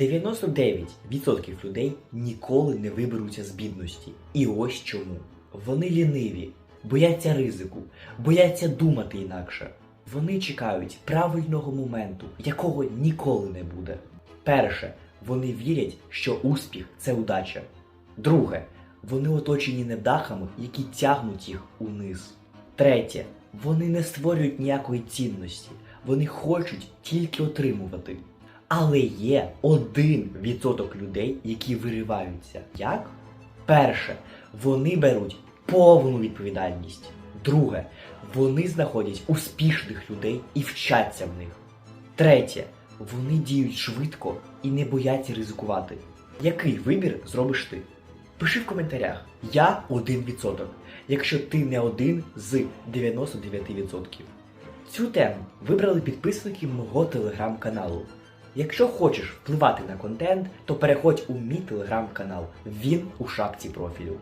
99% людей ніколи не виберуться з бідності. І ось чому. Вони ліниві, бояться ризику, бояться думати інакше. Вони чекають правильного моменту, якого ніколи не буде. Перше, вони вірять, що успіх це удача. Друге, вони оточені невдахами, які тягнуть їх униз. Третє, вони не створюють ніякої цінності, вони хочуть тільки отримувати. Але є один відсоток людей, які вириваються. Як? Перше, вони беруть повну відповідальність. Друге, вони знаходять успішних людей і вчаться в них. Третє, вони діють швидко і не бояться ризикувати. Який вибір зробиш ти? Пиши в коментарях. Я 1%, якщо ти не один з 99%. Цю тему вибрали підписники мого телеграм-каналу. Якщо хочеш впливати на контент, то переходь у мій телеграм-канал. Він у шапці профілю.